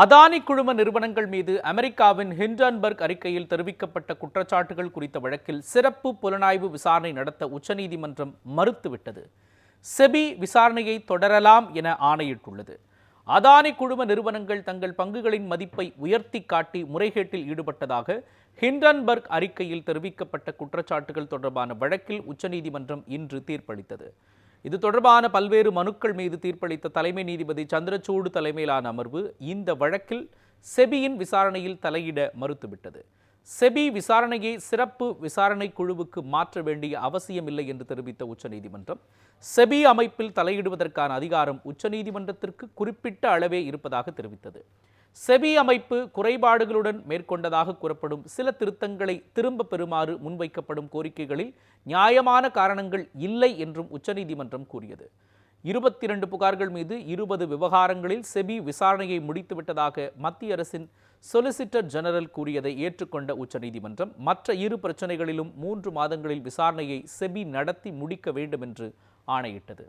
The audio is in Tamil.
அதானி குழும நிறுவனங்கள் மீது அமெரிக்காவின் ஹிண்டன்பர்க் அறிக்கையில் தெரிவிக்கப்பட்ட குற்றச்சாட்டுகள் குறித்த வழக்கில் சிறப்பு புலனாய்வு விசாரணை நடத்த உச்சநீதிமன்றம் மறுத்துவிட்டது. செபி விசாரணையை தொடரலாம் என ஆணையிட்டுள்ளது. அதானி குழும நிறுவனங்கள் தங்கள் பங்குகளின் மதிப்பை உயர்த்தி காட்டி முறைகேட்டில் ஈடுபட்டதாக ஹிண்டன்பர்க் அறிக்கையில் தெரிவிக்கப்பட்ட குற்றச்சாட்டுகள் தொடர்பான வழக்கில் உச்சநீதிமன்றம் இன்று தீர்ப்பளித்தது. இது தொடர்பான பல்வேறு மனுக்கள் மீது தீர்ப்பளித்த தலைமை நீதிபதி சந்திரசூடு தலைமையிலான அமர்வு இந்த வழக்கில் செபியின் விசாரணையில் தலையிட மறுத்துவிட்டது. செபி விசாரணையை சிறப்பு விசாரணை குழுவுக்கு மாற்ற வேண்டிய அவசியமில்லை என்று தெரிவித்த உச்சநீதிமன்றம் செபி அமைப்பில் தலையிடுவதற்கான அதிகாரம் உச்சநீதிமன்றத்திற்கு குறிப்பிட்ட அளவே இருப்பதாக தெரிவித்தது. செபி அமைப்பு குறைபாடுகளுடன் மேற்கொண்டதாக கூறப்படும் சில திருத்தங்களை திரும்ப பெறுமாறு முன்வைக்கப்படும் கோரிக்கைகளில் நியாயமான காரணங்கள் இல்லை என்றும் உச்சநீதிமன்றம் கூறியது. இருபத்தி இரண்டு புகார்கள் மீது இருபது விவகாரங்களில் செபி விசாரணையை முடித்துவிட்டதாக மத்திய அரசின் சொலிசிட்டர் ஜெனரல் கூறியதை ஏற்றுக்கொண்ட உச்சநீதிமன்றம் மற்ற இரு பிரச்சனைகளிலும் மூன்று மாதங்களில் விசாரணையை செபி நடத்தி முடிக்க வேண்டும் என்று ஆணையிட்டது.